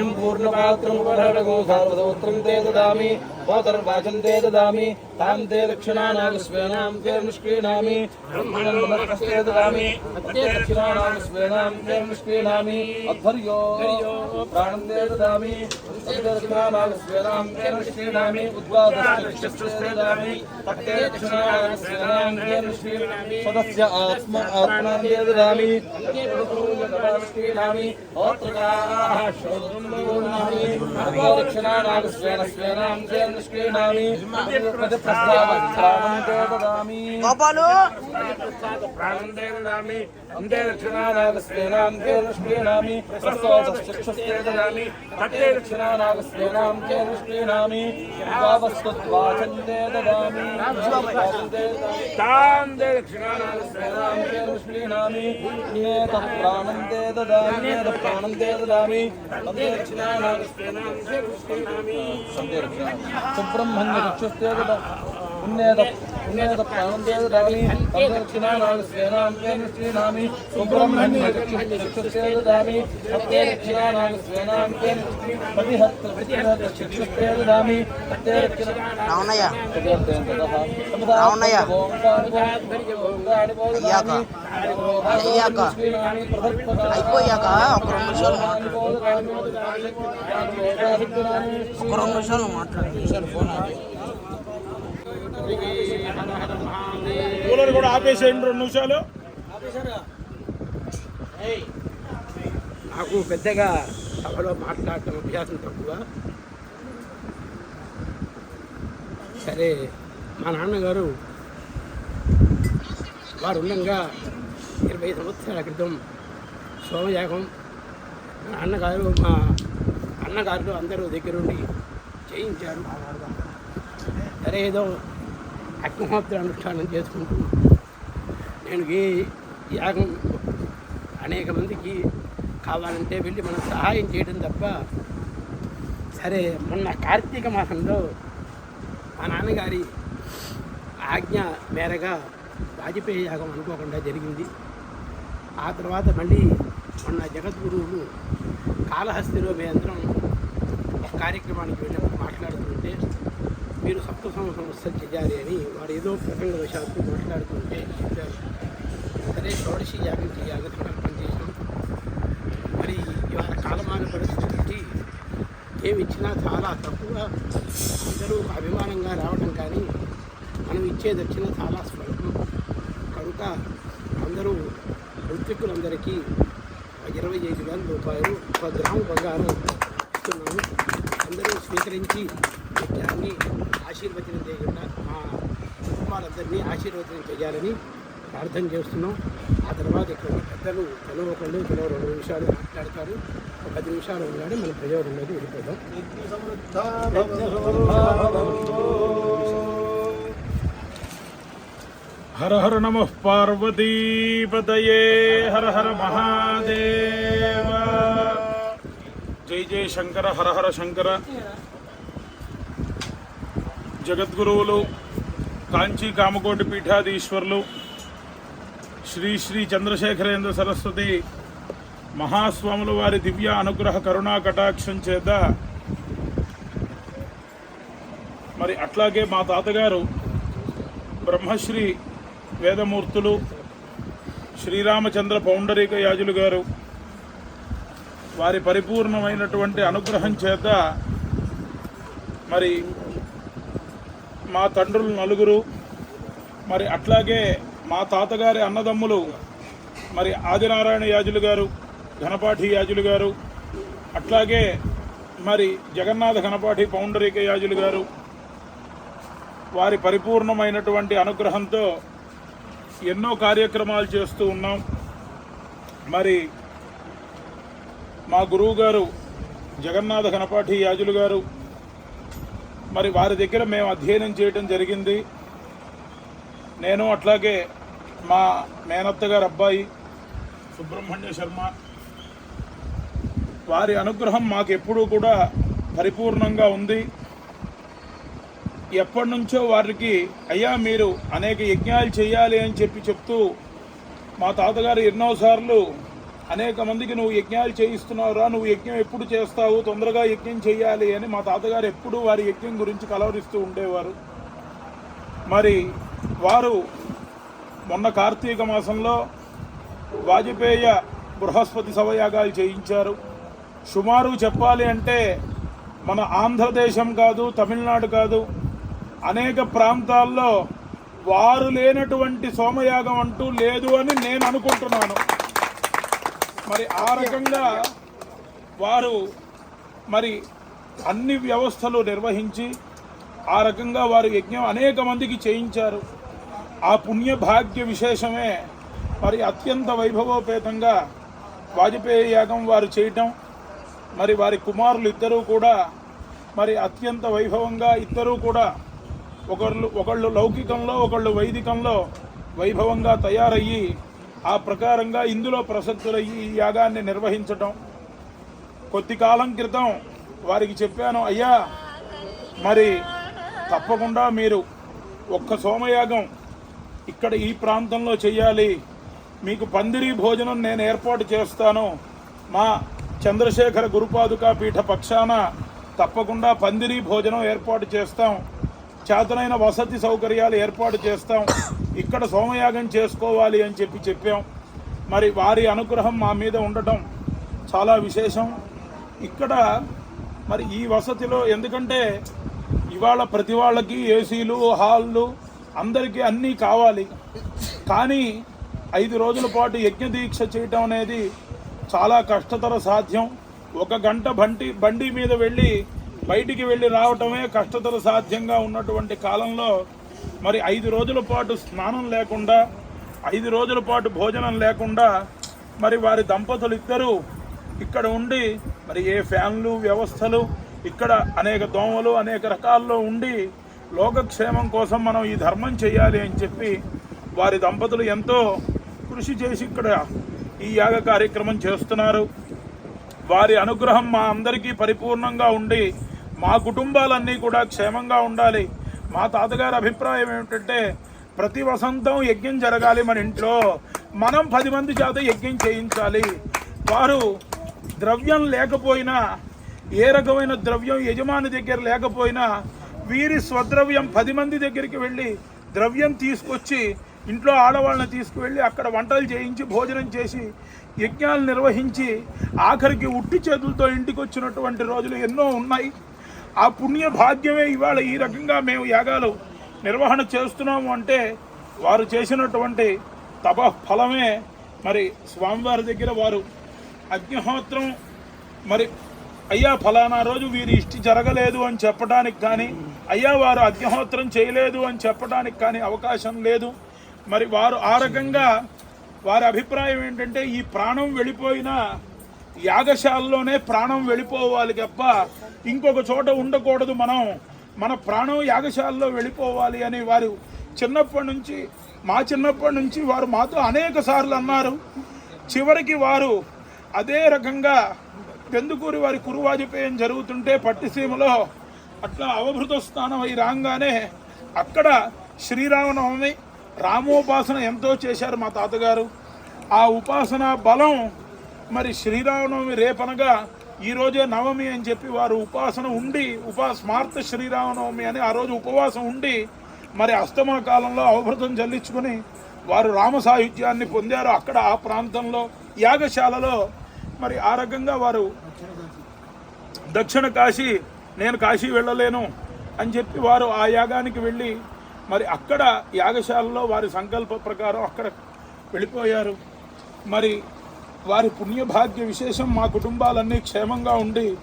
पुण्यं पूर्णपात्रमुपहरणगो सार्वदोत्रं ते ददामि मोतर्वाचं ते ददामि तां ते दक्षिणानागस्वेनां ते निष्क्रीणामि ब्रह्मणस्ते ददामि ते दक्षिणानागस्वेनां ददामि ते दक्षिणा नाग स्वेनाम उद्वादश्चक्षुस्ते ददामि ते दक्षिणानागस्वेनां ते निष्क्रीणामि सदस्य आत्मा గోపాలు. ప్రాణం తే దదామి అంతే దక్షిణానాగస్వేనాం నిష్క్రీణామి ప్రస్తోతశ్చక్షుస్తే దదామి తట్టే దక్షిణానాగస్వేనాం నిష్క్రీణామి వావస్తత్వాచం దదామి తాం నిష్క్రీణామి నేత ప్రాణం దదామి నేత దదామి అంతే దక్షిణానాగస్వేనాం తే నిష్క్రీణామి సుబ్రహ్మణ్య చక్షుస్తే దదామి ఉన్నేత ఉన్నేత ప్రాణం తే దదామి అంతే దక్షిణానాగస్వేనాం తే నిష్క్రీణామి సుబ్రహ్మణ్య చక్షుస్తే దదామి అంతే దక్షిణానాగస్వేనాం తే ప్రతిహత్త ప్రతిహత్త చక్షుస్తే దదామి అంతే దక్షిణానాగ అవునయ్యా అవునయ్యా. అయ్యాక. అయ్యాక. అయిపోయాక ఒక రెండు నిమిషాలు మాట్లాడు ఒక రెండు నిమిషాలు మాట్లాడు నిమిషాలు ఫోన్ ఆపు. కూలర్ కూడా ఆపేసేయండి రెండు నిమిషాలు. నాకు పెద్దగా సభలో మాట్లాడటం అభ్యాసం తక్కువ. సరే మా నాన్నగారు వారు ఉండగా ఇరవై సంవత్సరాల క్రితం సోమయాగం మా నాన్నగారు మా అన్నగారు అందరూ దగ్గరుండి చేయించారు. సరే ఏదో అగ్నిహోత్ర అనుష్ఠానం చేసుకుంటూ నేను ఈ యాగం అనేక మందికి కావాలంటే వెళ్ళి మనం సహాయం చేయడం తప్ప సరే మొన్న కార్తీక మాసంలో మా నాన్నగారి ఆజ్ఞ మేరగా వాజపేయి యాగం అనుకోకుండా జరిగింది. ఆ తర్వాత మళ్ళీ మొన్న జగద్గురువులు కాళహస్తిలో మేమందరం ఒక కార్యక్రమానికి వెళ్ళినప్పుడు మాట్లాడుతుంటే మీరు సప్త సంవత్సరం చెయ్యాలి అని వారు ఏదో ప్రసంగ వశాత్తు మాట్లాడుతుంటే చెప్పారు. సరే షోడశి యాగం చేయాలని సంకల్పం చేసాం మరి ఇవాళ కాలమాన పరిస్థితి ఏమి ఇచ్చినా చాలా తక్కువ. అందరూ అభిమానంగా రావడం కానీ మనం ఇచ్చే దక్షిణ చాలా స్వల్పం. కనుక అందరూ ఋత్వికులందరికీ ఇరవై ఐదు వేల రూపాయలు ఒక గ్రాము బంగారం ఇస్తున్నాము అందరూ స్వీకరించి యజ్ఞాన్ని ఆశీర్వచనం చేయకుండా మా కుటుంబాలందరినీ ఆశీర్వచనం చేయాలని ప్రార్థన చేస్తున్నాం. ఆ తర్వాత ఇక్కడ పెద్దలు పెద్దలు ఒకళ్ళు తెలవ రెండు నిమిషాలు మాట్లాడతారు. ఒక పది నిమిషాలు ఉన్నాడు మన ప్రయోజనం ఉన్నది వెళ్ళిపోదాం. హర హర నమ పార్వతీపదయే హర హర మహాదేవ. జై జై శంకర హర హర శంకర. జగద్గురువులు కాంచీ కామకోటి పీఠాధీశ్వరులు శ్రీ శ్రీ చంద్రశేఖరేంద్ర సరస్వతి మహాస్వాముల వారి దివ్య అనుగ్రహ కరుణా కటాక్షం చేత మరి అట్లాగే మా తాతగారు బ్రహ్మశ్రీ వేదమూర్తులు శ్రీరామచంద్ర పౌండరీక యాజులు గారు వారి పరిపూర్ణమైనటువంటి అనుగ్రహం చేత మరి మా తండ్రులు నలుగురు మరి అట్లాగే మా తాతగారి అన్నదమ్ములు మరి ఆదినారాయణ యాజులు గారు ఘనపాఠి యాజులు గారు అట్లాగే మరి జగన్నాథ ఘనపాఠి పౌండరీక యాజులు గారు వారి పరిపూర్ణమైనటువంటి అనుగ్రహంతో ఎన్నో కార్యక్రమాలు చేస్తూ ఉన్నాం. మరి మా గురువు గారు జగన్నాథ ఘనపాఠి యాజులు గారు మరి వారి దగ్గర మేము అధ్యయనం చేయడం జరిగింది. నేను అట్లాగే మా మేనత్త గారు అబ్బాయి సుబ్రహ్మణ్య శర్మ వారి అనుగ్రహం మాకు ఎప్పుడూ కూడా పరిపూర్ణంగా ఉంది. ఎప్పటి నుంచో వారికి అయ్యా మీరు అనేక యజ్ఞాలు చేయాలి అని చెప్పి చెప్తూ మా తాతగారు ఎన్నోసార్లు అనేక మందికి నువ్వు యజ్ఞాలు చేయిస్తున్నావురా నువ్వు యజ్ఞం ఎప్పుడు చేస్తావు? తొందరగా యజ్ఞం చేయాలి అని మా తాతగారు ఎప్పుడూ వారి యజ్ఞం గురించి కలవరిస్తూ ఉండేవారు. మరి వారు మొన్న కార్తీక మాసంలో వాజపేయ బృహస్పతి సవయాగాలు చేయించారు. సుమారు చెప్పాలి అంటే మన ఆంధ్రదేశం కాదు తమిళనాడు కాదు అనేక ప్రాంతాల్లో వారు లేనటువంటి సోమయాగం అంటూ లేదు అని నేను అనుకుంటున్నాను. మరి ఆ రకంగా వారు మరి అన్ని వ్యవస్థలు నిర్వహించి ఆ రకంగా వారు యజ్ఞం అనేక మందికి చేయించారు. ఆ పుణ్యభాగ్య విశేషమే మరి అత్యంత వైభవోపేతంగా వాజపేయి యాగం వారు చేయటం. మరి వారి కుమారులు ఇద్దరూ కూడా మరి అత్యంత వైభవంగా ఇద్దరూ కూడా ఒకళ్ళు ఒకళ్ళు లౌకికంలో ఒకళ్ళు వైదికంలో వైభవంగా తయారయ్యి ఆ ప్రకారంగా ఇందులో ప్రసక్తులు ఈ యాగాన్ని నిర్వహించటం. కొద్ది కాలం క్రితం వారికి చెప్పాను అయ్యా మరి తప్పకుండా మీరు ఒక్క సోమయాగం ఇక్కడ ఈ ప్రాంతంలో చేయాలి మీకు పందిరి భోజనం నేను ఏర్పాటు చేస్తాను. మా చంద్రశేఖర గురుపాదుకా పీఠ పక్షాన తప్పకుండా పందిరి భోజనం ఏర్పాటు చేస్తాం. చేతనైన వసతి సౌకర్యాలు ఏర్పాటు చేస్తాం. ఇక్కడ సోమయాగం చేసుకోవాలి అని చెప్పి చెప్పాం. మరి వారి అనుగ్రహం మా మీద ఉండటం చాలా విశేషం. ఇక్కడ మరి ఈ వసతిలో ఎందుకంటే ఇవాళ ప్రతి వాళ్ళకి ఏసీలు హాళ్ళు అందరికీ అన్నీ కావాలి. కానీ ఐదు రోజుల పాటు యజ్ఞ దీక్ష చేయటం అనేది చాలా కష్టతర సాధ్యం. ఒక గంట బండి బండి మీద వెళ్ళి బయటికి వెళ్ళి రావటమే కష్టతర సాధ్యంగా ఉన్నటువంటి కాలంలో మరి ఐదు రోజుల పాటు స్నానం లేకుండా ఐదు రోజుల పాటు భోజనం లేకుండా మరి వారి దంపతులు ఇద్దరు ఇక్కడ ఉండి మరి ఏ ఫ్యాన్లు వ్యవస్థలు ఇక్కడ అనేక దోమలు అనేక రకాల్లో ఉండి లోకక్షేమం కోసం మనం ఈ ధర్మం చేయాలి అని చెప్పి వారి దంపతులు ఎంతో కృషి చేసి ఇక్కడ ఈ యాగ కార్యక్రమం చేస్తున్నారు. వారి అనుగ్రహం మా అందరికీ పరిపూర్ణంగా ఉండి మా కుటుంబాలన్నీ కూడా క్షేమంగా ఉండాలి. మా తాతగారి అభిప్రాయం ఏమిటంటే ప్రతి వసంతం యజ్ఞం జరగాలి మన ఇంట్లో. మనం పది మంది చేత యజ్ఞం చేయించాలి. వారు ద్రవ్యం లేకపోయినా ఏ రకమైన ద్రవ్యం యజమాని దగ్గర లేకపోయినా వీరి స్వద్రవ్యం పది మంది దగ్గరికి వెళ్ళి ద్రవ్యం తీసుకొచ్చి ఇంట్లో ఆడవాళ్ళని తీసుకువెళ్ళి అక్కడ వంటలు చేయించి భోజనం చేసి యజ్ఞాలు నిర్వహించి ఆఖరికి ఉట్టి చేతులతో ఇంటికి వచ్చినటువంటి రోజులు ఎన్నో ఉన్నాయి. ఆ పుణ్య భాగ్యమే ఇవాళ ఈ రకంగా మేము యాగాలు నిర్వహణ చేస్తున్నాము అంటే వారు చేసినటువంటి తప ఫలమే మరి స్వామివారి దగ్గర వారు అగ్నిహోత్రం మరి అయ్యా ఫలానా రోజు వీరి ఇష్టి జరగలేదు అని చెప్పడానికి కానీ అయ్యా వారు అగ్నిహోత్రం చేయలేదు అని చెప్పడానికి కానీ అవకాశం లేదు. మరి వారు ఆ రకంగా వారి అభిప్రాయం ఏంటంటే ఈ ప్రాణం వెళ్ళిపోయినా యాగశాలలోనే ప్రాణం వెళ్ళిపోవాలి తప్ప ఇంకొక చోట ఉండకూడదు మనం. మన ప్రాణం యాగశాలలో వెళ్ళిపోవాలి అని వారు చిన్నప్పటి నుంచి మా చిన్నప్పటి నుంచి వారు మాతో అనేక సార్లు అన్నారు. చివరికి వారు అదే రకంగా పెందుకూరి వారి కురువాజపేయం జరుగుతుంటే పట్టిసీమలో అట్లా అవభృత స్థానం అయి రాగానే అక్కడ శ్రీరామనవమి రామోపాసన ఎంతో చేశారు మా తాతగారు. ఆ ఉపాసన బలం మరి శ్రీరామనవమి రేపనగా ఈరోజే నవమి అని చెప్పి వారు ఉపాసన ఉండి ఉపా స్మార్త శ్రీరామనవమి అని ఆ రోజు ఉపవాసం ఉండి మరి అస్తమన కాలంలో అవభృతం చెల్లించుకుని వారు రామ సాహిత్యాన్ని పొందారు. అక్కడ ఆ ప్రాంతంలో యాగశాలలో మరి ఆ రకంగా వారు దక్షిణ కాశీ నేను కాశీ వెళ్ళలేను అని చెప్పి వారు ఆ యాగానికి వెళ్ళి మరి అక్కడ యాగశాలలో వారి సంకల్ప ప్రకారం అక్కడ వెళ్ళిపోయారు. మరి వారి పుణ్యభాగ్య విశేషం మా కుటుంబాలన్నీ క్షేమంగా ఉండి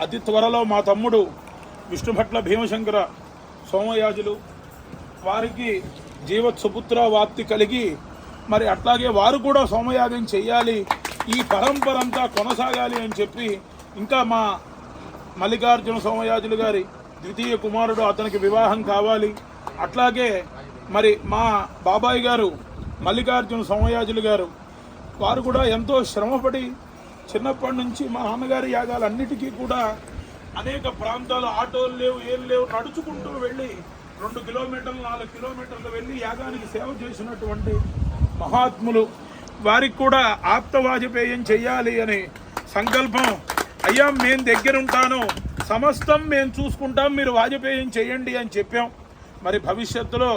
అతి త్వరలో మా తమ్ముడు విష్ణుభట్ల భీమశంకర సోమయాజులు వారికి జీవత్సుపుత్ర వాప్తి కలిగి మరి అట్లాగే వారు కూడా సోమయాగం చేయాలి ఈ పరంపర అంతా కొనసాగాలి అని చెప్పి ఇంకా మా మల్లికార్జున సోమయాజులు గారి ద్వితీయ కుమారుడు అతనికి వివాహం కావాలి. అట్లాగే మరి మా బాబాయ్ గారు మల్లికార్జున సోమయాజులు గారు వారు కూడా ఎంతో శ్రమపడి చిన్నప్పటి నుంచి మా నాన్నగారి యాగాలన్నిటికీ కూడా అనేక ప్రాంతాలు ఆటోలు లేవు ఏం లేవు నడుచుకుంటూ వెళ్ళి రెండు కిలోమీటర్లు నాలుగు కిలోమీటర్లు వెళ్ళి యాగానికి సేవ చేసినటువంటి మహాత్ములు. వారికి కూడా ఆప్త వాజపేయం అనే అని సంకల్పం అయ్యా మేము దగ్గరుంటాను సమస్తం మేము చూసుకుంటాం మీరు వాజపేయం చేయండి అని చెప్పాం. మరి భవిష్యత్తులో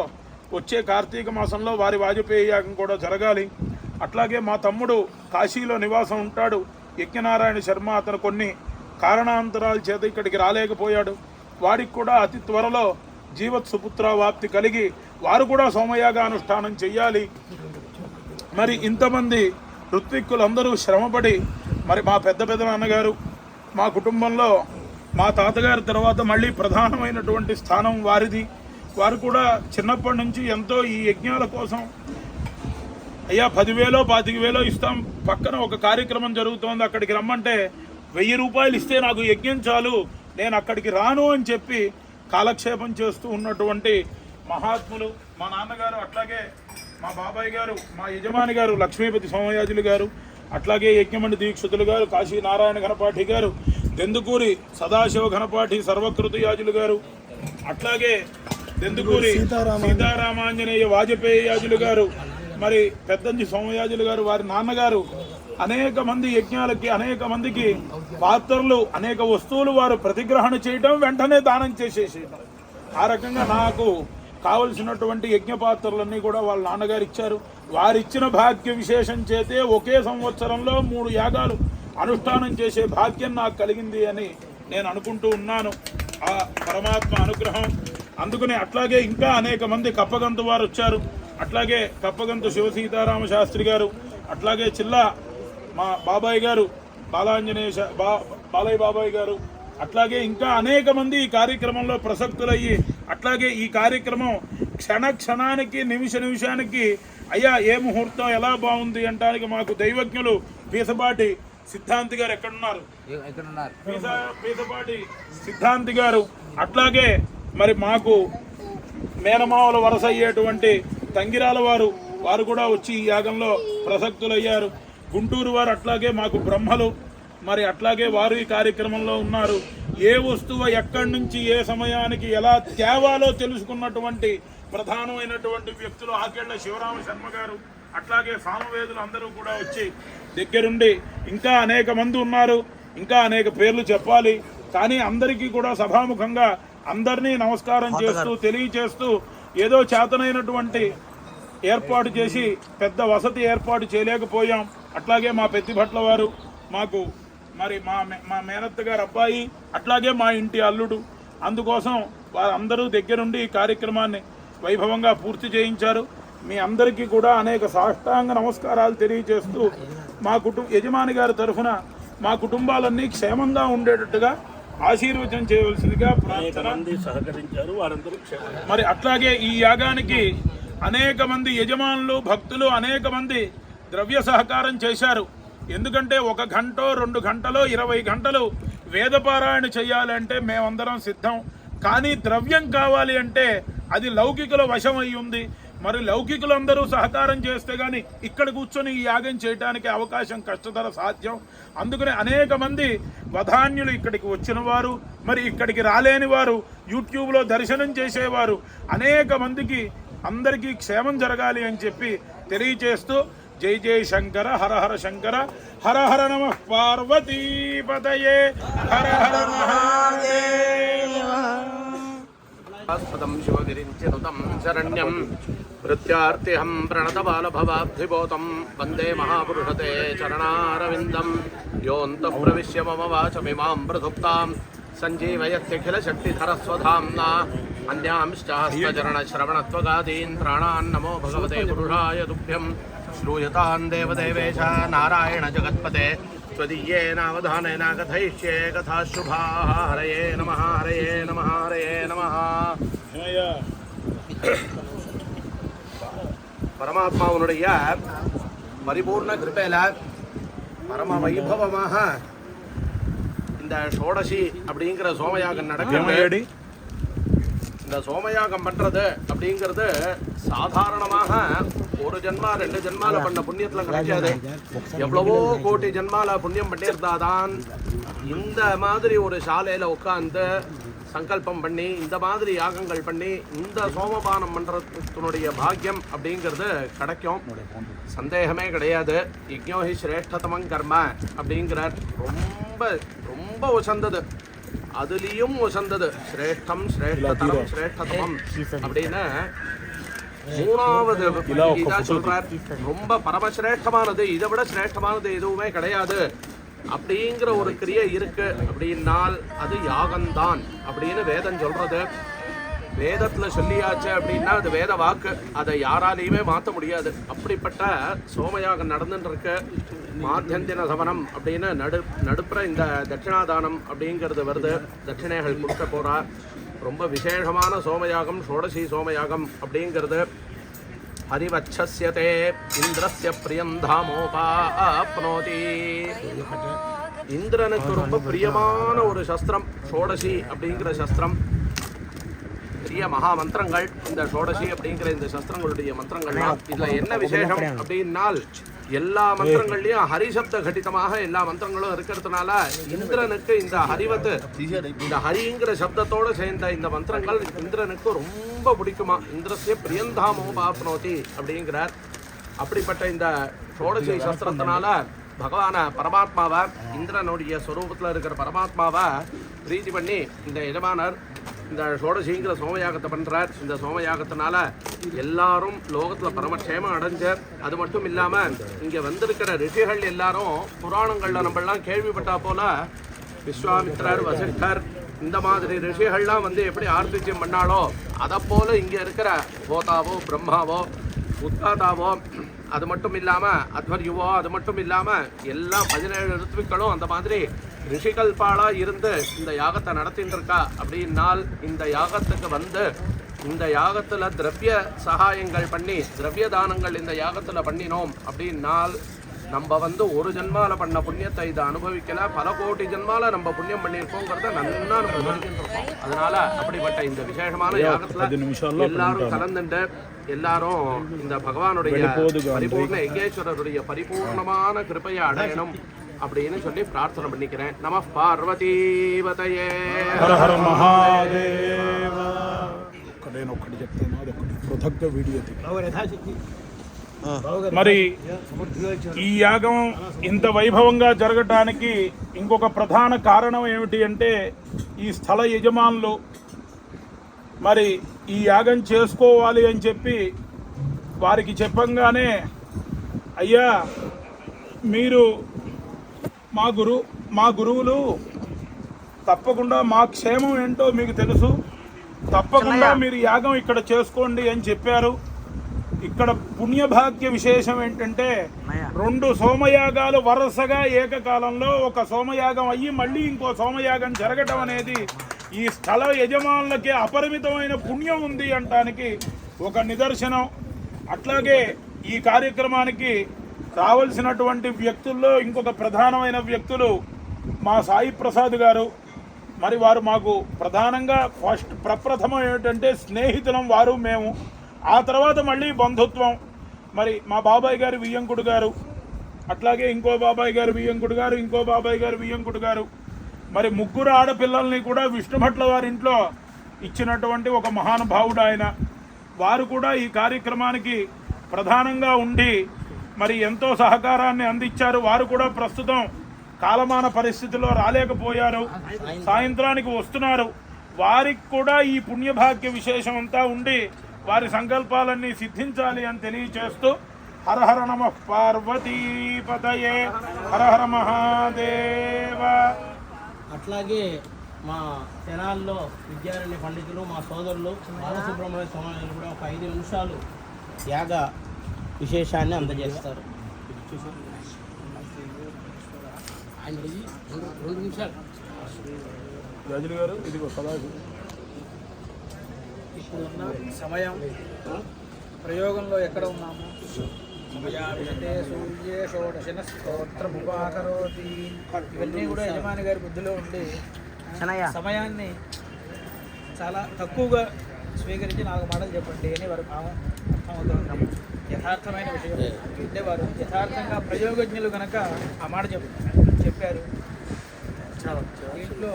వచ్చే కార్తీక మాసంలో వారి వాజపేయ యాగం కూడా జరగాలి. అట్లాగే మా తమ్ముడు కాశీలో నివాసం ఉంటాడు. యజ్ఞనారాయణ శర్మ అతను కొన్ని కారణాంతరాల చేత ఇక్కడికి రాలేకపోయాడు. వారికి కూడా అతి త్వరలో జీవత్ సుపుత్ర వాప్తి కలిగి వారు కూడా సోమయాగ అనుష్ఠానం చెయ్యాలి. మరి ఇంతమంది ఋత్విక్కులందరూ శ్రమపడి మరి మా పెద్ద పెద్ద నాన్నగారు మా కుటుంబంలో మా తాతగారి తర్వాత మళ్ళీ ప్రధానమైనటువంటి స్థానం వారిది. వారు కూడా చిన్నప్పటి నుంచి ఎంతో ఈ యజ్ఞాల కోసం అయ్యా పదివేలో పాతిక వేలో ఇస్తాం. పక్కన ఒక కార్యక్రమం జరుగుతోంది అక్కడికి రమ్మంటే వెయ్యి రూపాయలు ఇస్తే నాకు యజ్ఞం చాలు నేను అక్కడికి రాను అని చెప్పి కాలక్షేపం చేస్తూ ఉన్నటువంటి మహాత్ములు మా నాన్నగారు అట్లాగే మా బాబాయ్ గారు మా యజమాని గారు లక్ష్మీపతి సోమయాజులు గారు అట్లాగే యజ్ఞమండి దీక్షితులు గారు కాశీ నారాయణ ఘనపాఠి గారు దెందుకూరి సదాశివ ఘనపాఠి సర్వకృతి యాజులు గారు అట్లాగే దెందుకూరి సీతారామాంజనేయ వాజపేయి యాజులు గారు మరి పెద్దంజి సోమయాజులు గారు వారి నాన్నగారు అనేక మంది యజ్ఞాలకి అనేక మందికి పాత్రలు అనేక వస్తువులు వారు ప్రతిగ్రహణ చేయటం వెంటనే దానం చేసేసేయటం. ఆ రకంగా నాకు కావలసినటువంటి యజ్ఞ పాత్రలన్నీ కూడా వాళ్ళ నాన్నగారు ఇచ్చారు. వారిచ్చిన భాగ్య విశేషం చేతే ఒకే సంవత్సరంలో మూడు యాగాలు అనుష్ఠానం చేసే భాగ్యం నాకు కలిగింది అని నేను అనుకుంటూ ఉన్నాను. ఆ పరమాత్మ అనుగ్రహం. అందుకనే అట్లాగే ఇంకా అనేక మంది కప్పగంతు వారు వచ్చారు అట్లాగే కప్పగంతు శివసీతారామ శాస్త్రి గారు అట్లాగే చిల్లా మా బాబాయ్ గారు బాలాంజనేయ బా బాలయ్య బాబాయ్ గారు అట్లాగే ఇంకా అనేక మంది ఈ కార్యక్రమంలో ప్రసక్తులయ్యి అట్లాగే ఈ కార్యక్రమం క్షణ క్షణానికి నిమిష నిమిషానికి అయ్యా ఏ ముహూర్తం ఎలా బాగుంది అంటానికి మాకు దైవజ్ఞులు పీసపాటి సిద్ధాంతి గారు ఎక్కడున్నారు? పీసపాటి సిద్ధాంతి గారు అట్లాగే మరి మాకు మేనమావల వరస అయ్యేటువంటి తంగిరాల వారు వారు కూడా వచ్చి ఈ యాగంలో ప్రసక్తులయ్యారు. గుంటూరు వారు అట్లాగే మాకు బ్రహ్మలు. మరి అట్లాగే వారు ఈ కార్యక్రమంలో ఉన్నారు. ఏ వస్తువు ఎక్కడి నుంచి ఏ సమయానికి ఎలా తేవాలో తెలుసుకున్నటువంటి ప్రధానమైనటువంటి వ్యక్తులు ఆకేళ్ళ శివరామ శర్మ గారు అట్లాగే సామవేదులు అందరూ కూడా వచ్చి దగ్గరుండి ఇంకా అనేక మంది ఉన్నారు. ఇంకా అనేక పేర్లు చెప్పాలి. కానీ అందరికీ కూడా సభాముఖంగా అందరినీ నమస్కారం చేస్తూ తెలియచేస్తూ ఏదో చేతనైనటువంటి ఏర్పాటు చేసి పెద్ద వసతి ఏర్పాటు చేయలేకపోయాం. అట్లాగే మా పెద్దిభట్ల వారు మాకు మరి మా మా మేనత్త గారు అబ్బాయి అట్లాగే మా ఇంటి అల్లుడు. అందుకోసం వారందరూ దగ్గరుండి ఈ కార్యక్రమాన్ని వైభవంగా పూర్తి చేయించారు. మీ అందరికీ కూడా అనేక సాష్టాంగ నమస్కారాలు తెలియజేస్తూ మా కుటుంబ యజమాని గారి తరఫున మా కుటుంబాలన్నీ క్షేమంగా ఉండేటట్టుగా ఆశీర్వచనం చేయవలసిందిగా ప్రార్థన. సహకరించారు వారందరూ మరి అట్లాగే ఈ యాగానికి అనేక మంది యజమానులు భక్తులు అనేక మంది ద్రవ్య సహకారం చేశారు. ఎందుకంటే ఒక గంటో రెండు గంటలో ఇరవై గంటలు వేదపారాయణ చేయాలంటే మేమందరం సిద్ధం. కానీ ద్రవ్యం కావాలి అంటే అది లౌకికుల వశం అయి ఉంది. మరి లౌకికులందరూ సహకారం చేస్తే కానీ ఇక్కడ కూర్చొని ఈ యాగం చేయడానికి అవకాశం కష్టతర సాధ్యం. అందుకనే అనేక మంది వధాన్యులు ఇక్కడికి వచ్చిన వారు మరి ఇక్కడికి రాలేని వారు యూట్యూబ్లో దర్శనం చేసేవారు. అనేక మందికి అందరికీ క్షేమం జరగాలి అని చెప్పి తెలియచేస్తూ జై జై శంకర హర హర శంకర హర హర నమ పార్వతీపతయే హర హర మహాదేవ. ఆస్పదం శరణ్యం. प्रणतबालभवाब्धिबोधं प्रणतबालभवाब्धिबोधं वन्दे महापुरुषते चरणारविन्दं योऽन्तः प्रविश्य मम वाचमिमां प्रधुप्तां सञ्जीवयत्यखिलशक्तिधरस्वधाम्ना अन्यांश्च हस्तचरणश्रवणत्वगादीन् प्राणान् नमो भगवते पुरुषाय तुभ्यं श्रूयतान् देवदेवेश नारायणजगत्पते त्वदीये नावधानेन कथयिष्ये कथाशुभाः हरये नमः हरये नमः हरये नमः பரமாத்மாவனுடைய பரிபூர்ண கிருப்பையில் பரம வைபவமாக இந்த சோடசி அப்படிங்கிற சோமயாகம் நடக்கிறது இந்த சோமயாகம் பண்ணுறது அப்படிங்கிறது சாதாரணமாக ஒரு ஜென்மா ரெண்டு ஜென்மால பண்ண புண்ணியத்தில் கிடைக்காது எவ்வளவோ கோட்டி ஜென்மால புண்ணியம் பண்ணியிருந்தாதான் இந்த மாதிரி ஒரு சாலையில உட்காந்து சங்கல்பம் பண்ணி இந்த மாதிரி யாகங்கள் பண்ணி இந்த சோமபானம் பண்றதுனுடைய பாக்கியம் அப்படிங்கிறது கிடைக்கும். சந்தேகமே கிடையாது. யஜ்ஞோஹி சிரேஷ்டதமம் கர்ம அப்படிங்கிறார். ரொம்ப ரொம்ப உசந்தது. அதுலேயும் உசந்தது. சிரேஷ்டம் சிரேஷ்டதரம் சிரேஷ்டதமம் அப்படின்னு மூணாவது இதா சொல்றார். ரொம்ப பரமசிரேஷ்டமானது இதை விட சிரேஷ்டமானது எதுவுமே கிடையாது. அப்படிங்கிற ஒரு கிரியை இருக்கு அப்படின்னால் அது யாகம்தான் அப்படின்னு வேதம் சொல்றது. வேதத்துல சொல்லியாச்சு அப்படின்னா அது வேத வாக்கு. அதை யாராலையுமே மாற்ற முடியாது. அப்படிப்பட்ட சோமயாகம் நடந்துட்டு இருக்கு மாத்தியந்தின சவனம் அப்படின்னு நடு நடுப்புற இந்த தட்சிணாதானம் அப்படிங்கிறது வருது. தட்சிணைகள் கொடுக்க போறா. ரொம்ப விசேஷமான சோமயாகம் ஷோடசி சோமயாகம் அப்படிங்கிறது. ஹரிவச்சஸ்யதே இந்திரஸ்ய பிரியம் தாமோபாப்னோதி இந்திரனுக்கு ரொம்ப பிரியமான ஒரு சஸ்திரம் ஷோடசி அப்படிங்கிற சஸ்திரம். பெரிய மகா மந்திரங்கள் இந்த ஷோடசி அப்படிங்கிற இந்த சஸ்திரங்களுடைய மந்திரங்கள்லாம் இதில் என்ன விசேஷம் அப்படின்னால் எல்லா மந்திரங்கள்லயும் ஹரிசப்த கட்டிதமாக எல்லா மந்திரங்களும் இருக்கிறதுனால இந்திரனுக்கு இந்த ஹரிவத்து இந்த ஹரிங்கிற சப்தத்தோட சேர்ந்த இந்த மந்திரங்கள் இந்திரனுக்கு ரொம்ப பிடிக்குமா? இந்திரசிய பிரியந்தாமோ பாப்னோதி அப்படிங்கிறார். அப்படிப்பட்ட இந்த ஷோடசி சஸ்திரத்தினால பகவான பரமாத்மாவை இந்திரனுடைய ஸ்வரூபத்தில் இருக்கிற பரமாத்மாவை பிரீதி பண்ணி இந்த எஜமானர் இந்த ஷோடசிங்கிற சோமயாகத்தை பண்ணுறார் இந்த சோமயாகத்தினால எல்லாரும் லோகத்தில் பரமக்ஷேமம் அடைஞ்ச அது மட்டும் இல்லாமல் இங்கே வந்திருக்கிற ரிஷிகள் எல்லாரும் புராணங்களில் நம்மளாம் கேள்விப்பட்டா போல விஸ்வாமித்ரர் வசிஷ்டர் இந்த மாதிரி ரிஷிகள்லாம் வந்து எப்படி ஆர்த்திஜ்யம் பண்ணாலோ அதை போல் இங்கே இருக்கிற கோதாவோ பிரம்மாவோ உத்தாதாவோ அது மட்டும் இல்லாமல் அத்வர்யுவோ அது மட்டும் இல்லாமல் எல்லா பதினேழு ரித்விக்களும் அந்த மாதிரி ரிஷிகல்பாலாக இருந்து இந்த யாகத்தை நடத்தின்ருக்கா அப்படின்னால் இந்த யாகத்துக்கு வந்து இந்த யாகத்தில் திரவிய சகாயங்கள் பண்ணி திரவிய தானங்கள் இந்த யாகத்தில் பண்ணினோம் அப்படின்னால் நம்ம வந்து ஒரு ஜென்மாவில் பண்ண புண்ணியத்தை இதை அனுபவிக்கலை. பல கோடி ஜென்மாவில் நம்ம புண்ணியம் பண்ணியிருக்கோங்கிறத நன்னா நம்ம தெரிஞ்சுருக்கோம் அதனால அப்படிப்பட்ட இந்த விசேஷமான யாகத்தில் எல்லாரும் கலந்துட்டு எல்லாரும் இந்த பகவானுடைய பரிபூர்ண யஜேஸ்வரருடைய பரிபூர்ணமான கிருப்பையை அடையணும். அப்படின்னு சொல்லி பிரார்த்தனை பண்ணிக்கிறேன் நம பார்வதீவதையே హర హర మహాదేవ ఒక్కడేనొక్కటి చెప్తాను అదొకటి పృథక్గా వీడియో తీ. భగవన్ యథాశక్తి మరి ఈ యాగం ఇంత వైభవంగా జరగటానికి ఇంకొక ప్రధాన కారణం ఏమిటి అంటే ఈ స్థల యజమానులు మరి ఈ యాగం చేసుకోవాలి అని చెప్పి వారికి చెప్పంగానే అయ్యా మీరు మా గురు మా గురువులు తప్పకుండా మా క్షేమం ఏంటో మీకు తెలుసు. తప్పకుండా మీరు యాగం ఇక్కడ చేసుకోండి అని చెప్పారు. ఇక్కడ పుణ్యభాగ్య విశేషం ఏంటంటే రెండు సోమయాగాలు వరుసగా ఏకకాలంలో ఒక సోమయాగం అయ్యి మళ్ళీ ఇంకో సోమయాగం జరగటం అనేది ఈ స్థల యజమానులకి అపరిమితమైన పుణ్యం ఉంది అంటానికి ఒక నిదర్శనం. అట్లాగే ఈ కార్యక్రమానికి రావాల్సినటువంటి వ్యక్తుల్లో ఇంకొక ప్రధానమైన వ్యక్తులు మా సాయి ప్రసాద్ గారు. మరి వారు మాకు ప్రధానంగా ఫస్ట్ ప్రప్రథమం ఏమిటంటే స్నేహితులం వారు మేము. ఆ తర్వాత మళ్ళీ బంధుత్వం. మరి మా బాబాయ్ గారు వియ్యంకుడు గారు. అట్లాగే ఇంకో బాబాయ్ గారు వియ్యంకుడు గారు ఇంకో బాబాయ్ గారు వియ్యంకుడు గారు. మరి ముగ్గురు ఆడపిల్లల్ని కూడా విష్ణుభట్ల వారి ఇంట్లో ఇచ్చినటువంటి ఒక మహానుభావుడు ఆయన. వారు కూడా ఈ కార్యక్రమానికి ప్రధానంగా ఉండి మరి ఎంతో సహకారాన్ని అందించారు. వారు కూడా ప్రస్తుతం కాలమాన పరిస్థితిలో రాలేకపోయారు. సాయంత్రానికి వస్తున్నారు. వారికి కూడా ఈ పుణ్యభాగ్య విశేషం అంతా ఉండి వారి సంకల్పాలన్నీ సిద్ధించాలి అని తెలియచేస్తూ హరహర నమ పార్వతీపతయే. హరహర మహాదేవ. అట్లాగే మా తెనాల్లో విద్యారణ్య పండితులు మా సోదరులు బాలసుబ్రహ్మణ్య స్వామి కూడా ఒక ఐదు నిమిషాలు యాగ విశేషాన్ని అందజేస్తారు. గారు ఇది ఇప్పుడున్న సమయం ప్రయోగంలో ఎక్కడ ఉన్నాము? స్తోత్రముపాకరోతి ఇవన్నీ కూడా యజమాని గారి బుద్ధిలో ఉండి. సమయాన్ని చాలా తక్కువగా స్వీకరించి నాలుగు మాటలు చెప్పండి అని వారు భావం అర్థమవుతుంది. యథార్థమైన విషయం. అంటే వారు యథార్థంగా ప్రయోగజ్ఞులు కనుక ఆ మాట చెప్ చెప్పారు. దీంట్లో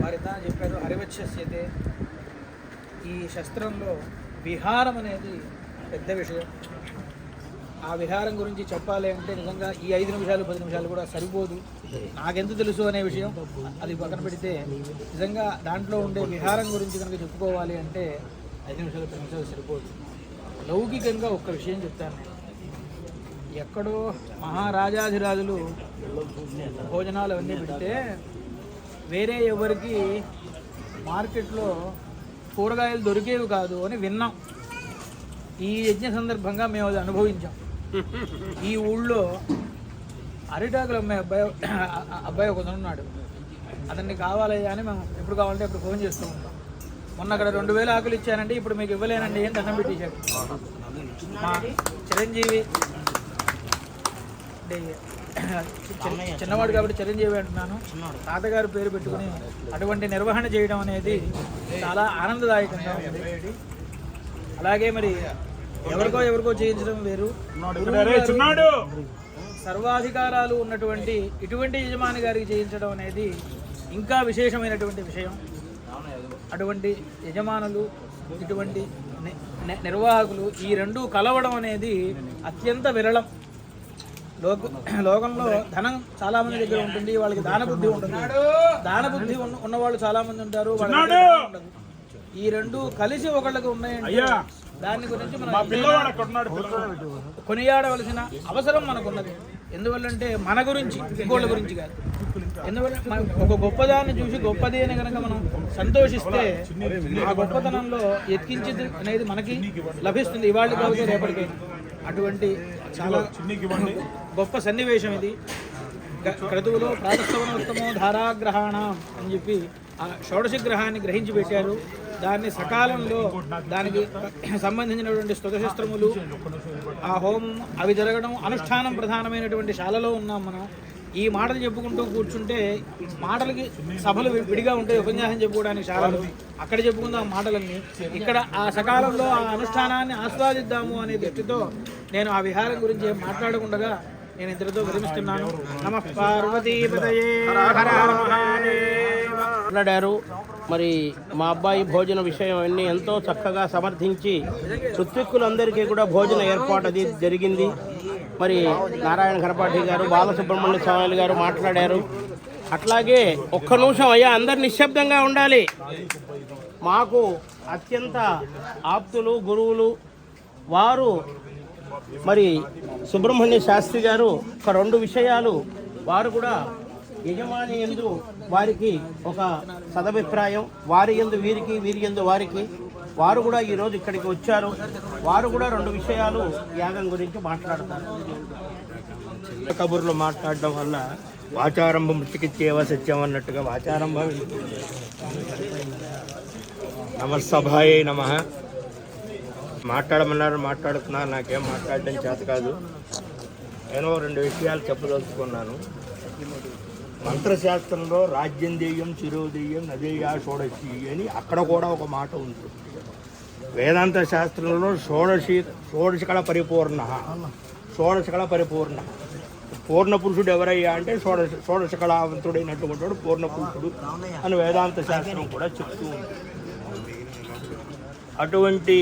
వారి చెప్పారు హరివచ్చస్యతే ఈ శస్త్రంలో విహారం అనేది పెద్ద విషయం. ఆ విహారం గురించి చెప్పాలి అంటే నిజంగా ఈ ఐదు నిమిషాలు పది నిమిషాలు కూడా సరిపోదు. నాకెంత తెలుసు అనే విషయం అది పక్కన పెడితే నిజంగా దాంట్లో ఉండే విహారం గురించి కనుక చెప్పుకోవాలి అంటే ఐదు నిమిషాలు పది నిమిషాలు సరిపోదు. లౌకికంగా ఒక్క విషయం చెప్తాను. నేను. ఎక్కడో మహారాజాధిరాజులు భోజనాలు అవన్నీ పెడితే వేరే ఎవరికి మార్కెట్లో కూరగాయలు దొరికేవి కాదు అని విన్నాం. ఈ యజ్ఞ సందర్భంగా మేము అది అనుభవించాం. ఈ ఊళ్ళో అరిటాకులు అమ్మే అబ్బాయి అబ్బాయి ఒక ఉన్నాడు అతన్ని కావాలయ్యా అని మేము ఎప్పుడు కావాలంటే అప్పుడు ఫోన్ చేస్తూ ఉంటాం. మొన్న అక్కడ రెండు వేల ఆకులు ఇచ్చానంటే ఇప్పుడు మీకు ఇవ్వలేనండి ఏం దండం పెట్టేశాడు మా చిరంజీవి అంటే చిన్నవాడు కాబట్టి చిరంజీవి అంటున్నాను. తాతగారు పేరు పెట్టుకుని అటువంటి నిర్వహణ చేయడం అనేది చాలా ఆనందదాయకంగా ఉంది. అలాగే మరి ఎవరికో ఎవరికో చేయించడం వేరు. సర్వాధికారాలు ఉన్నటువంటి ఇటువంటి యజమాని గారికి చేయించడం అనేది ఇంకా విశేషమైనటువంటి విషయం. అటువంటి యజమానులు ఇటువంటి నిర్వాహకులు ఈ రెండు కలవడం అనేది అత్యంత విరళం. లోక లోకంలో ధనం చాలా మంది దగ్గర ఉంటుంది వాళ్ళకి దాన బుద్ధి ఉంటుంది దాన బుద్ధి ఉన్న ఉన్నవాళ్ళు చాలా మంది ఉంటారు. ఈ రెండు కలిసి ఒకళ్ళకి ఉన్నాయంటే దాని గురించి మనం. కొనియాడవలసిన అవసరం మనకున్నది. ఎందువల్లంటే మన గురించి ఇంకోళ్ళ గురించి కాదు. ఎందువల్ల ఒక గొప్పదాన్ని చూసి గొప్పది అని కనుక మనం సంతోషిస్తే ఆ గొప్పతనంలో ఎత్కించిది అనేది మనకి లభిస్తుంది. ఇవాళ కాకపోతే రేపటికి. అటువంటి చాలా గొప్ప సన్నివేశం ఇది. క్రతువులో ప్రాతస్తవనోత్తమో ధారాగ్రహణ అని చెప్పి ఆ షోడశ గ్రహాన్ని గ్రహించి పెట్టారు. దాన్ని సకాలంలో దానికి సంబంధించినటువంటి స్తుతశస్త్రములు ఆ హోమం అవి జరగడం అనుష్ఠానం ప్రధానమైనటువంటి శాలలో ఉన్నాం మనం. ఈ మాటలు చెప్పుకుంటూ కూర్చుంటే మాటలకి సభలు విడిగా ఉంటాయి ఉపన్యాసం చెప్పుకోవడానికి శాలలు. అక్కడ చెప్పుకుందాం మాటలన్నీ. ఇక్కడ ఆ సకాలంలో ఆ అనుష్ఠానాన్ని ఆస్వాదిద్దాము అనే దృష్టితో నేను ఆ విహారం గురించి మాట్లాడకుండా నేను ఇంతటితో విరమిస్తున్నాను. నమ పార్వతీపతయే. మరి మా అబ్బాయి భోజన విషయం అన్నీ ఎంతో చక్కగా సమర్థించి చుట్టుక్కులందరికీ కూడా భోజన ఏర్పాటు అది జరిగింది. మరి నారాయణ గణపాఠి గారు బాలసుబ్రహ్మణ్య స్వామి గారు మాట్లాడారు. అట్లాగే ఒక్క నిమిషం అయ్యా అందరు నిశ్శబ్దంగా ఉండాలి. మాకు అత్యంత ఆప్తులు గురువులు వారు మరి సుబ్రహ్మణ్య శాస్త్రి గారు ఒక రెండు విషయాలు వారు కూడా యజమాని ఎందు వారికి ఒక సదభిప్రాయం వారి ఎందు వీరికి వీరి ఎందు వారికి. వారు కూడా ఈరోజు ఇక్కడికి వచ్చారు. వారు కూడా రెండు విషయాలు యాగం గురించి మాట్లాడతారు. కబుర్లు మాట్లాడడం వల్ల వాచారంభం మృతికిచ్చేవ సత్యం అన్నట్టుగా వాచారంభం నమస్సభాయే నమ. మాట్లాడమన్నారు మాట్లాడుతున్నారు నాకేం మాట్లాడడం చేత కాదు. నేను రెండు విషయాలు చెప్పదలుచుకున్నాను. మంత్రశాస్త్రంలో రాజ్యందేయం చిరోదేయం నదేయా షోడశి అని అక్కడ కూడా ఒక మాట ఉంది. వేదాంత శాస్త్రంలో షోడశి షోడశకళ పరిపూర్ణ. షోడశకళ పరిపూర్ణ. పూర్ణ పురుషుడు ఎవరయ్యా అంటే షోడశ షోడశకళావంతుడైనటువంటి వాడు పూర్ణ పురుషుడు అని వేదాంత శాస్త్రం కూడా చెప్తూ ఉంది. అటువంటి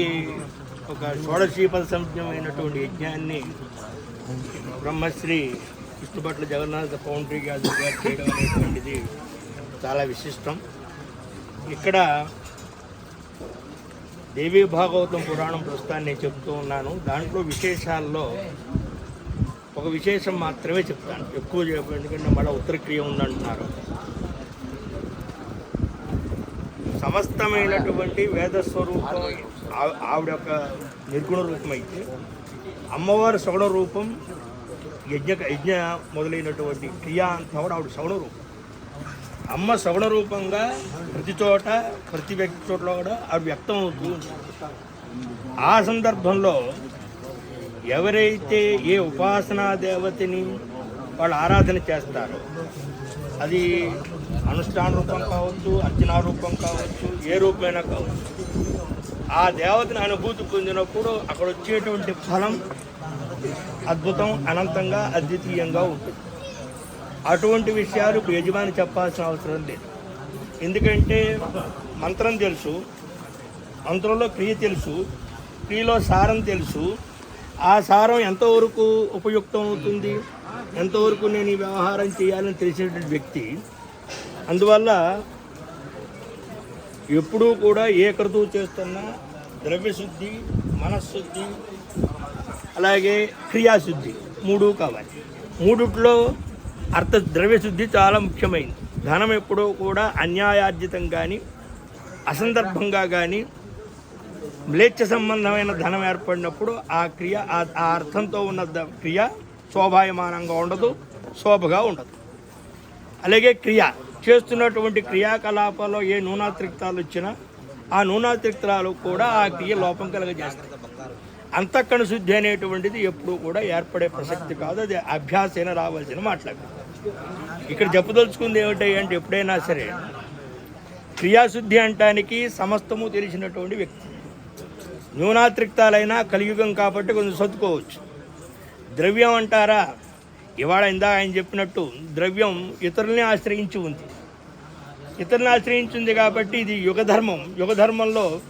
ఒక షోడశీపద సంజ్ఞమైనటువంటి యజ్ఞాన్ని బ్రహ్మశ్రీ కృష్ణపట్ల జగన్నాథ ఫౌండరీ గారు చేయడం అనేటువంటిది చాలా విశిష్టం. ఇక్కడ దేవీ భాగవతం పురాణం ప్రస్తుతాన్ని నేను చెప్తూ ఉన్నాను. దాంట్లో విశేషాల్లో ఒక విశేషం మాత్రమే చెప్తాను. ఎక్కువ ఎందుకంటే మళ్ళీ ఉత్తరక్రియ ఉందంటున్నారు. సమస్తమైనటువంటి వేద స్వరూపం ఆవిడ యొక్క నిర్గుణ రూపం అయితే అమ్మవారి సగుణ రూపం యజ్ఞ యజ్ఞ మొదలైనటువంటి క్రియా అంతా కూడా ఆవిడ సగుణ రూపం. అమ్మ శవణ రూపంగా ప్రతి చోట ప్రతి వ్యక్తి చోట్ల కూడా ఆవిడ వ్యక్తం అవుతూ ఆ సందర్భంలో ఎవరైతే ఏ ఉపాసనా దేవతని వాళ్ళు ఆరాధన చేస్తారో అది అనుష్ఠాన రూపం కావచ్చు అర్చనా రూపం కావచ్చు ఏ రూపమైనా కావచ్చు ఆ దేవతని అనుభూతి పొందినప్పుడు అక్కడ వచ్చేటువంటి ఫలం అద్భుతం అనంతంగా అద్వితీయంగా ఉంటుంది. అటువంటి విషయాలు ఇప్పుడు యజమాని చెప్పాల్సిన అవసరం లేదు. ఎందుకంటే మంత్రం తెలుసు మంత్రంలో క్రియ తెలుసు క్రియలో సారం తెలుసు. ఆ సారం ఎంతవరకు ఉపయుక్తం అవుతుంది ఎంతవరకు నేను ఈ వ్యవహారం చేయాలని తెలిసినటువంటి వ్యక్తి అందువల్ల ఎప్పుడూ కూడా ఏ క్రతువు చేస్తున్నా ద్రవ్యశుద్ధి మనశ్శుద్ధి అలాగే క్రియాశుద్ధి మూడు కావాలి. మూడిట్లో అర్థ ద్రవ్యశుద్ధి చాలా ముఖ్యమైనది ధనం ఎప్పుడూ కూడా అన్యాయార్జితం కానీ అసందర్భంగా కానీ మ్లేచ్ఛ సంబంధమైన ధనం ఏర్పడినప్పుడు ఆ క్రియ ఆ- అర్థంతో ఉన్న ద- క్రియ శోభాయమానంగా ఉండదు శోభగా ఉండదు. అలాగే క్రియ చేస్తున్నటువంటి క్రియాకలాపాల్లో ఏ నూనాతిరిక్తాలు వచ్చినా ఆ నూనాతిరిక్తాలు కూడా ఆ క్రియ లోపం కలగజేస్తాయి. అంతఃకణ శుద్ధి అనేటువంటిది ఎప్పుడూ కూడా ఏర్పడే ప్రసక్తి కాదు. అది అభ్యాసైన రావాల్సిన మాట్లాడు. ఇక్కడ చెప్పదలుచుకుంది ఏమిటి అంటే ఎప్పుడైనా సరే క్రియాశుద్ధి అంటానికి సమస్తము తెలిసినటువంటి వ్యక్తి. న్యూనాతిరిక్తాలైనా కలియుగం కాబట్టి కొంచెం సర్దుకోవచ్చు. ద్రవ్యం అంటారా? ఇవాళ ఇందాక ఆయన చెప్పినట్టు ద్రవ్యం ఇతరుల్ని ఆశ్రయించి ఉంది. ఇతరుని ఆశ్రయించింది కాబట్టి ఇది యుగధర్మం. యుగధర్మంలో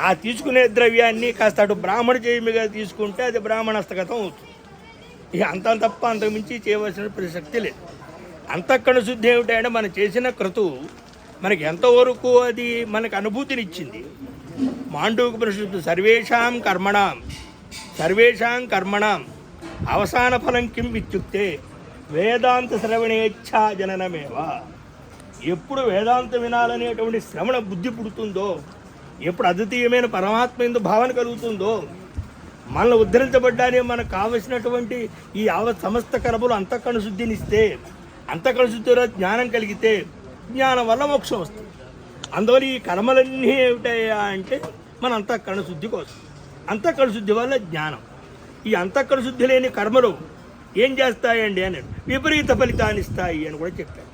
ఆ తీసుకునే ద్రవ్యాన్ని కాస్త అటు బ్రాహ్మణ చేయమిగా తీసుకుంటే అది బ్రాహ్మణ హస్తగతం అవుతుంది. ఇక అంత తప్ప అంతకుమించి చేయవలసిన ప్రసక్తి లేదు. అంతఃకణ శుద్ధి ఏమిటంటే మనం చేసిన క్రతువు మనకి ఎంతవరకు అది మనకు అనుభూతినిచ్చింది? మాండూక పరిశుద్ధి సర్వేషాం కర్మణాం సర్వేషాం కర్మణాం అవసాన ఫలం కిం ఇత్యుక్తే వేదాంత శ్రవణేచ్ఛా జననమేవా. ఎప్పుడు వేదాంతం వినాలనేటువంటి శ్రవణ బుద్ధి పుడుతుందో ఎప్పుడు అద్వితీయమైన పరమాత్మ ఎందు భావన కలుగుతుందో మనల్ని ఉద్ధరించబడ్డానే మనకు కావలసినటువంటి ఈ ఆవ సమస్త కర్మలు అంతఃకరణ శుద్ధినిస్తే అంతఃకరణ శుద్ధిలో జ్ఞానం కలిగితే జ్ఞానం వల్ల మోక్షం వస్తుంది. అందువల్ల ఈ కర్మలన్నీ ఏమిటయ్యా అంటే మన అంతఃకరణ శుద్ధి కోసం. అంతఃకరణ శుద్ధి వల్ల జ్ఞానం. ఈ అంతఃకరణ శుద్ధి లేని కర్మలు ఏం చేస్తాయండి అని విపరీత ఫలితాన్ని ఇస్తాయి అని కూడా చెప్పారు.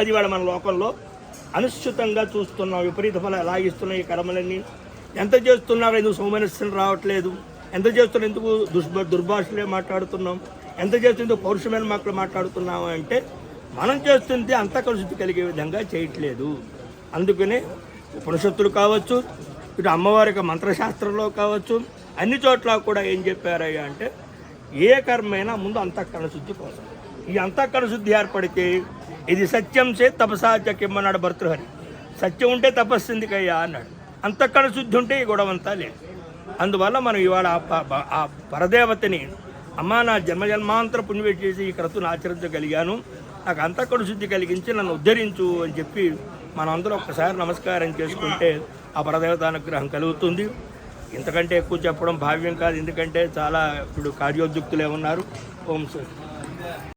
అది వాళ్ళ మన లోకంలో అనుశ్చితంగా చూస్తున్నాం విపరీత ఫలం ఇస్తున్నాయి ఈ కర్మలన్నీ. ఎంత చేస్తున్నారు ఎందుకు సోమనస్సులు రావట్లేదు? ఎంత చేస్తున్నా ఎందుకు దుష్భ దుర్భాషలే మాట్లాడుతున్నాం ఎంత చేస్తుందో పౌరుషమైన మాటలు మాట్లాడుతున్నాము అంటే మనం చేస్తుంది అంతఃకరుశుద్ధి కలిగే విధంగా చేయట్లేదు. అందుకనే ఉపనిషత్తులు కావచ్చు ఇటు అమ్మవారి యొక్క మంత్రశాస్త్రంలో కావచ్చు అన్ని చోట్ల కూడా ఏం చెప్పారయ్యా అంటే ఏ కర్మైనా ముందు అంతఃకరణ శుద్ధి కోసం. ఈ అంతఃకరణ శుద్ధి ఏర్పడితే ఇది సత్యం చే తపసాచక్యం అన్నాడు భర్తృహరి. సత్యం ఉంటే తపస్సు ఎందుకయ్యా అన్నాడు. అంతఃకరణ శుద్ధి ఉంటే ఈ గొడవంతా లేదు. అందువల్ల మనం ఇవాళ ఆ ప- ఆ పరదేవతని అమ్మా నా జన్మ జన్మాంతర పుణ్యం చేసి ఈ క్రతువును ఆచరించగలిగాను. నాకు అంతఃకరణ శుద్ధి కలిగించి నన్ను ఉద్ధరించు అని చెప్పి మనందరూ ఒక్కసారి నమస్కారం చేసుకుంటే ఆ పరదేవత అనుగ్రహం కలుగుతుంది. ఇంతకంటే ఎక్కువ చెప్పడం భావ్యం కాదు. ఎందుకంటే చాలా ఇప్పుడు కార్యోద్యుక్తులే ఉన్నారు. ఓం సార్